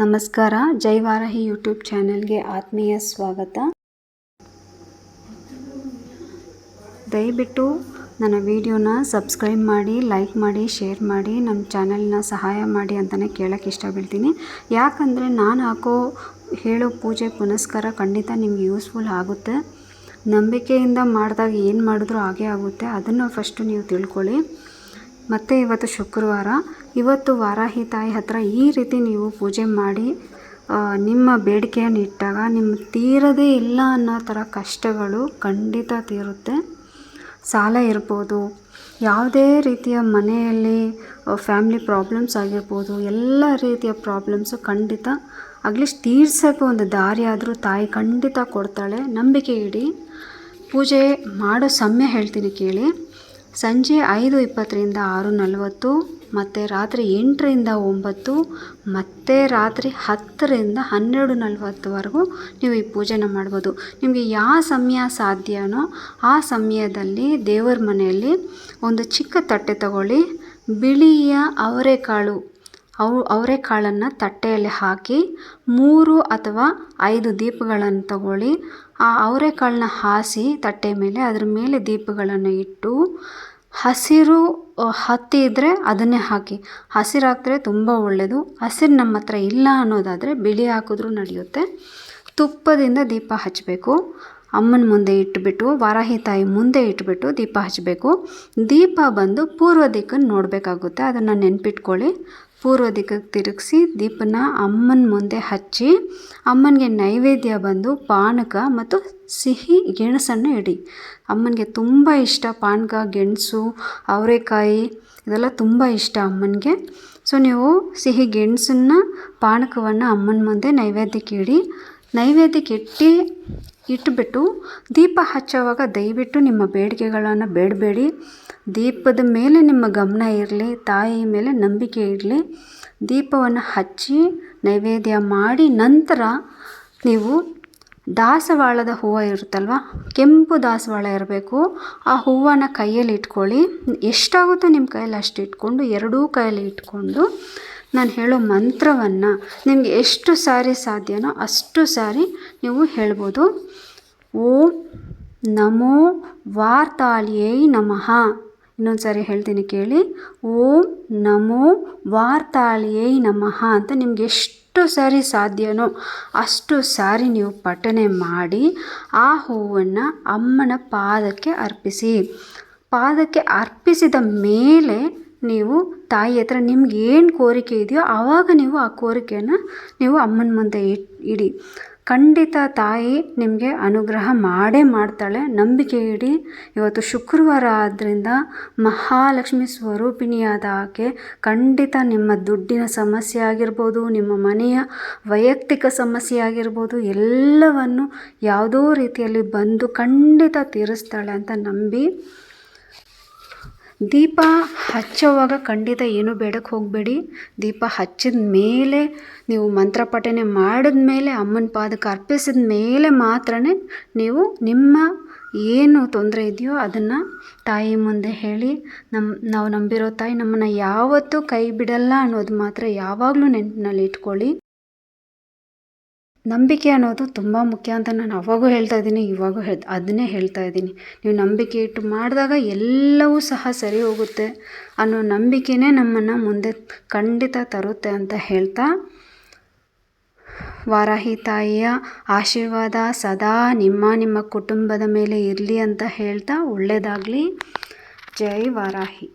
ನಮಸ್ಕಾರ ಜೈವಾರಹಿ ಯೂಟ್ಯೂಬ್ ಚಾನೆಲ್ಗೆ ಆತ್ಮೀಯ ಸ್ವಾಗತ. ದಯವಿಟ್ಟು ನನ್ನ ವಿಡಿಯೋನ ಸಬ್ಸ್ಕ್ರೈಬ್ ಮಾಡಿ, ಲೈಕ್ ಮಾಡಿ, ಶೇರ್ ಮಾಡಿ, ನಮ್ಮ ಚಾನೆಲ್ನ ಸಹಾಯ ಮಾಡಿ ಅಂತಲೇ ಕೇಳೋಕ್ಕೆ ಇಷ್ಟಪಡ್ತೀನಿ. ಯಾಕಂದರೆ ನಾನು ಹಾಕೋ, ಹೇಳೋ ಪೂಜೆ ಪುನಸ್ಕಾರ ಖಂಡಿತ ನಿಮ್ಗೆ ಯೂಸ್ಫುಲ್ ಆಗುತ್ತೆ. ನಂಬಿಕೆಯಿಂದ ಮಾಡಿದಾಗ ಏನು ಮಾಡಿದ್ರೂ ಹಾಗೇ ಆಗುತ್ತೆ. ಅದನ್ನು ಫಸ್ಟು ನೀವು ತಿಳ್ಕೊಳ್ಳಿ. ಮತ್ತು ಇವತ್ತು ಶುಕ್ರವಾರ, ಇವತ್ತು ವಾರಾಹಿ ತಾಯಿ ಹತ್ರ ಈ ರೀತಿ ನೀವು ಪೂಜೆ ಮಾಡಿ ನಿಮ್ಮ ಬೇಡಿಕೆಯನ್ನು ಇಟ್ಟಾಗ ನಿಮ್ಮ ತೀರದೇ ಇಲ್ಲ ಅನ್ನೋ ಥರ ಕಷ್ಟಗಳು ಖಂಡಿತ ತೀರುತ್ತೆ. ಸಾಲ ಇರ್ಬೋದು, ಯಾವುದೇ ರೀತಿಯ ಮನೆಯಲ್ಲಿ ಫ್ಯಾಮ್ಲಿ ಪ್ರಾಬ್ಲಮ್ಸ್ ಆಗಿರ್ಬೋದು, ಎಲ್ಲ ರೀತಿಯ ಪ್ರಾಬ್ಲಮ್ಸು ಖಂಡಿತ ಅಟ್ಲೀಸ್ಟ್ ತೀರ್ಸೋಕ್ಕೆ ಒಂದು ದಾರಿ ಆದರೂ ತಾಯಿ ಖಂಡಿತ ಕೊಡ್ತಾಳೆ. ನಂಬಿಕೆ ಇಡಿ. ಪೂಜೆ ಮಾಡೋ ಸಮಯ ಹೇಳ್ತೀನಿ ಕೇಳಿ. ಸಂಜೆ ಐದು ಇಪ್ಪತ್ತರಿಂದ ಆರು ನಲವತ್ತು, ಮತ್ತು ರಾತ್ರಿ ಎಂಟರಿಂದ ಒಂಬತ್ತು, ಮತ್ತು ರಾತ್ರಿ ಹತ್ತರಿಂದ ಹನ್ನೆರಡು ನಲವತ್ತುವರೆಗೂ ನೀವು ಈ ಪೂಜೆನ ಮಾಡ್ಬೋದು. ನಿಮಗೆ ಯಾವ ಸಮಯ ಸಾಧ್ಯನೋ ಆ ಸಮಯದಲ್ಲಿ ದೇವರ ಮನೆಯಲ್ಲಿ ಒಂದು ಚಿಕ್ಕ ತಟ್ಟೆ ತಗೊಳ್ಳಿ. ಬಿಳಿಯ ಅವರೆಕಾಳು, ಅವು ಅವರೆಕಾಳನ್ನು ತಟ್ಟೆಯಲ್ಲಿ ಹಾಕಿ ಮೂರು ಅಥವಾ ಐದು ದೀಪಗಳನ್ನು ತಗೊಳ್ಳಿ. ಆ ಅವರೆಕಾಳನ್ನ ಹಾಸಿ ತಟ್ಟೆ ಮೇಲೆ ಅದ್ರ ಮೇಲೆ ದೀಪಗಳನ್ನು ಇಟ್ಟು ಹಸಿರು ಹತ್ತಿ ಇದ್ದರೆ ಅದನ್ನೇ ಹಾಕಿ. ಹಸಿರು ಹಾಕಿದ್ರೆ ತುಂಬ ಒಳ್ಳೆಯದು ಹಸಿರು ನಮ್ಮ ಹತ್ರ ಇಲ್ಲ ಅನ್ನೋದಾದರೆ ಬಿಳಿ ಹಾಕಿದ್ರೂ ನಡೆಯುತ್ತೆ. ತುಪ್ಪದಿಂದ ದೀಪ ಹಚ್ಚಬೇಕು ಅಮ್ಮನ ಮುಂದೆ ಇಟ್ಬಿಟ್ಟು, ವಾರಾಹಿ ತಾಯಿ ಮುಂದೆ ಇಟ್ಬಿಟ್ಟು ದೀಪ ಹಚ್ಚಬೇಕು ದೀಪ ಬಂದು ಪೂರ್ವ ದಿಕ್ಕನ್ನು ನೋಡಬೇಕಾಗುತ್ತೆ. ಅದನ್ನು ನೆನ್ಪಿಟ್ಕೊಳ್ಳಿ. ಪೂರ್ವ ದಿಕ್ಕಕ್ಕೆ ತಿರುಗಿಸಿ ದೀಪನ ಅಮ್ಮನ ಮುಂದೆ ಹಚ್ಚಿ, ಅಮ್ಮನಿಗೆ ನೈವೇದ್ಯ ಬಂದು ಪಾನಕ ಮತ್ತು ಸಿಹಿ ಗೆಣಸನ್ನು ಇಡಿ. ಅಮ್ಮನಿಗೆ ತುಂಬ ಇಷ್ಟ ಪಾನಕ, ಗೆಣಸು, ಅವರೆಕಾಯಿ, ಇದೆಲ್ಲ ತುಂಬ ಇಷ್ಟ ಅಮ್ಮನಿಗೆ. ಸೊ, ನೀವು ಸಿಹಿ ಗೆಣಸನ್ನು, ಪಾನಕವನ್ನು ಅಮ್ಮನ ಮುಂದೆ ನೈವೇದ್ಯಕ್ಕೆ ಇಡಿ. ನೈವೇದ್ಯಕ್ಕೆ ಇಟ್ಟು ಇಟ್ಬಿಟ್ಟು ದೀಪ ಹಚ್ಚೋವಾಗ ದಯವಿಟ್ಟು ನಿಮ್ಮ ಬೇಡಿಕೆಗಳನ್ನು ಬೇಡಬೇಡಿ. ದೀಪದ ಮೇಲೆ ನಿಮ್ಮ ಗಮನ ಇರಲಿ ತಾಯಿ ಮೇಲೆ ನಂಬಿಕೆ ಇರಲಿ. ದೀಪವನ್ನು ಹಚ್ಚಿ ನೈವೇದ್ಯ ಮಾಡಿ ನಂತರ ನೀವು ದಾಸವಾಳದ ಹೂವು ಇರುತ್ತಲ್ವ, ಕೆಂಪು ದಾಸವಾಳ ಇರಬೇಕು. ಆ ಹೂವನ್ನು ಕೈಯಲ್ಲಿ ಇಟ್ಕೊಳ್ಳಿ. ಎಷ್ಟಾಗುತ್ತೋ ನಿಮ್ಮ ಕೈಯಲ್ಲಿ ಅಷ್ಟು ಇಟ್ಕೊಂಡು, ಎರಡೂ ಕೈಯಲ್ಲಿ ಇಟ್ಕೊಂಡು ನಾನು ಹೇಳೋ ಮಂತ್ರವನ್ನು ನಿಮಗೆ ಎಷ್ಟು ಸಾರಿ ಸಾಧ್ಯನೋ ಅಷ್ಟು ಸಾರಿ ನೀವು ಹೇಳ್ಬೋದು. ಓಂ ನಮೋ ವಾರ್ತಾಳಿಯೈ ನಮಃ. ಇನ್ನೊಂದು ಸಾರಿ ಹೇಳ್ತೀನಿ ಕೇಳಿ. ಓಂ ನಮೋ ವಾರ್ತಾಳಿಯೈ ನಮಃ ಅಂತ ನಿಮಗೆ ಎಷ್ಟು ಸಾರಿ ಸಾಧ್ಯನೋ ಅಷ್ಟು ಸಾರಿ ನೀವು ಪಠನೆ ಮಾಡಿ ಆ ಹೂವನ್ನು ಅಮ್ಮನ ಪಾದಕ್ಕೆ ಅರ್ಪಿಸಿ. ಪಾದಕ್ಕೆ ಅರ್ಪಿಸಿದ ಮೇಲೆ ನೀವು ತಾಯಿ ಹತ್ರ ನಿಮ್ಗೆ ಏನು ಕೋರಿಕೆ ಇದೆಯೋ ಆವಾಗ ನೀವು ಆ ಕೋರಿಕೆಯನ್ನು ನೀವು ಅಮ್ಮನ ಮುಂದೆ ಇಡಿ. ಖಂಡಿತ ತಾಯಿ ನಿಮಗೆ ಅನುಗ್ರಹ ಮಾಡೇ ಮಾಡ್ತಾಳೆ, ನಂಬಿಕೆ ಇಡಿ. ಇವತ್ತು ಶುಕ್ರವಾರ ಆದ್ದರಿಂದ ಮಹಾಲಕ್ಷ್ಮಿ ಸ್ವರೂಪಿಣಿಯಾದ ಆಕೆ ಖಂಡಿತ ನಿಮ್ಮ ದುಡ್ಡಿನ ಸಮಸ್ಯೆ ಆಗಿರ್ಬೋದು, ನಿಮ್ಮ ಮನೆಯ ವೈಯಕ್ತಿಕ ಸಮಸ್ಯೆ ಆಗಿರ್ಬೋದು, ಎಲ್ಲವನ್ನು ಯಾವುದೋ ರೀತಿಯಲ್ಲಿ ಬಂದು ಖಂಡಿತ ತೀರಿಸ್ತಾಳೆ ಅಂತ ನಂಬಿ ದೀಪ ಹಚ್ಚೋವಾಗ ಖಂಡಿತ ಏನು ಬೇಡಕ್ಕೆ ಹೋಗಬೇಡಿ. ದೀಪ ಹಚ್ಚಿದ ಮೇಲೆ ನೀವು ಮಂತ್ರ ಪಠನೆ ಮಾಡಿದ ಮೇಲೆ, ಅಮ್ಮನ ಪಾದಕ್ಕೆ ಅರ್ಪಿಸಿದ ಮೇಲೆ ಮಾತ್ರ ನೀವು ನಿಮ್ಮ ಏನು ತೊಂದರೆ ಇದೆಯೋ ಅದನ್ನು ತಾಯಿ ಮುಂದೆ ಹೇಳಿ ನಮ್ಮ ನಾವು ನಂಬಿರೋ ತಾಯಿ ನಮ್ಮನ್ನು ಯಾವತ್ತೂ ಕೈ ಬಿಡಲ್ಲ ಅನ್ನೋದು ಮಾತ್ರ ಯಾವಾಗಲೂ ನೆನಪಿನಲ್ಲಿ ಇಟ್ಕೊಳ್ಳಿ. ನಂಬಿಕೆ ಅನ್ನೋದು ತುಂಬ ಮುಖ್ಯ ಅಂತ ನಾನು ಅವಾಗೂ ಹೇಳ್ತಾ ಇದ್ದೀನಿ, ಇವಾಗೂ ಹೇಳ್, ಅದನ್ನೇ ಹೇಳ್ತಾ ಇದ್ದೀನಿ. ನೀವು ನಂಬಿಕೆ ಇಟ್ಟು ಮಾಡಿದಾಗ ಎಲ್ಲವೂ ಸಹ ಸರಿ ಹೋಗುತ್ತೆ ಅನ್ನೋ ನಂಬಿಕೆನೇ ನಮ್ಮನ್ನು ಮುಂದೆ ಖಂಡಿತ ತರುತ್ತೆ ಅಂತ ಹೇಳ್ತಾ, ವಾರಾಹಿ ತಾಯಿಯ ಆಶೀರ್ವಾದ ಸದಾ ನಿಮ್ಮ ನಿಮ್ಮ ಕುಟುಂಬದ ಮೇಲೆ ಇರಲಿ ಅಂತ ಹೇಳ್ತಾ ಒಳ್ಳೆಯದಾಗಲಿ ಜೈ ವಾರಾಹಿ.